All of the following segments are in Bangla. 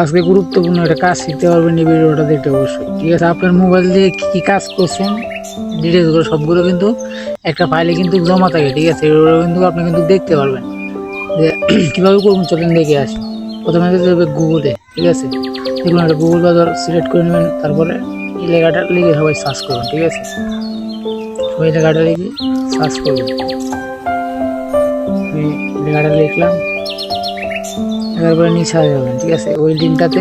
আজকে গুরুত্বপূর্ণ একটা কাজ শিখতে পারবেন এই ভিডিওটা দেখতে অবশ্যই। ঠিক আছে, আপনার মোবাইল দিয়ে কী কী কাজ করছেন ডিটেলসগুলো সবগুলো কিন্তু একটা ফাইলে কিন্তু জমা থাকে, ঠিক আছে? এগুলো কিন্তু আপনি কিন্তু দেখতে পারবেন। যে কীভাবে করবেন চলেন দেখে আসি। প্রথমে যেতে হবে গুগলে ঠিক আছে? দেখুন একটা গুগল বাজার সিলেক্ট করে নেবেন, তারপরে এই লেখাটা লিখে সবাই সার্চ করুন, ঠিক আছে? সবাই লেখাটা লিখে সার্চ করবেন আমি লেখাটা লিখলাম। তারপরে নিচে হয়ে যাবেন ঠিক আছে? ওই লিঙ্কটাতে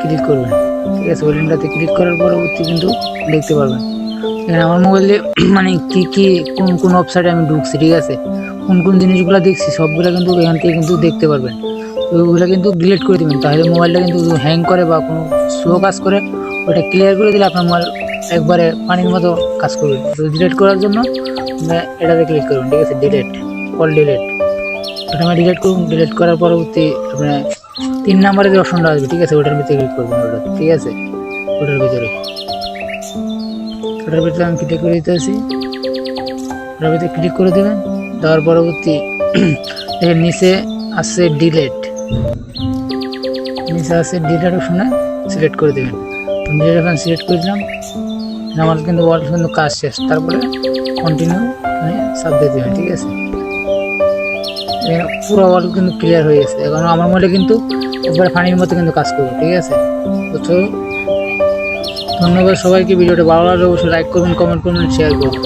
ক্লিক করবেন ঠিক আছে, ওই লিঙ্কটাতে ক্লিক করার পরবর্তী কিন্তু দেখতে পারবেন এখানে আমার মোবাইলে মানে কি কি, কোন কোন ওয়েবসাইটে আমি ঢুকছি, ঠিক আছে? কোন কোন জিনিসগুলো দেখছি, সবগুলো কিন্তু এখান থেকে কিন্তু দেখতে পারবেন। ওইগুলো কিন্তু ডিলিট করে দেবেন। তাহলে মোবাইলটা কিন্তু হ্যাং করে বা কোনো স্লো কাজ করে, ওটা ক্লিয়ার করে দিলে আপনার মোবাইল একবারে পানির মতো কাজ করবে। তো ডিলিট করার জন্য এটাতে ক্লিক করবেন, ঠিক আছে? ডিলিট অল ডিলিট প্রথমে ডিলিট করুন ডিলিট করার পরবর্তী আপনার তিন নাম্বারে যে অপশনটা আসবে, ঠিক আছে? ওটার ভিতরে ক্লিক করবেন ওটা ঠিক আছে? ওটার ভিতরে। ওটার ভিতরে আমি ক্লিক করে দিতে আসি ওটার ভিতরে ক্লিক করে দেবেন। দেওয়ার পরবর্তী, দেখেন নিচে আছে ডিলেট নিচে আছে ডিলেট অপশনে সিলেক্ট করে দেবেন। ডিলেট অপশন সিলেক্ট করে দিলাম। আমার কিন্তু ওয়াল কিন্তু কাজ শেষ। তারপরে কন্টিনিউ মানে সাব দিয়ে দেবেন, ঠিক আছে? পুরো ওয়াল কিন্তু ক্লিয়ার হয়ে গেছে। এখন আমার মনে কিন্তু একবার ফানির মতো কিন্তু কাজ করবে, ঠিক আছে? তো ধন্যবাদ সবাইকে, ভিডিওটা ভালো লাগলে অবশ্যই লাইক করবেন কমেন্ট করবেন শেয়ার করবেন।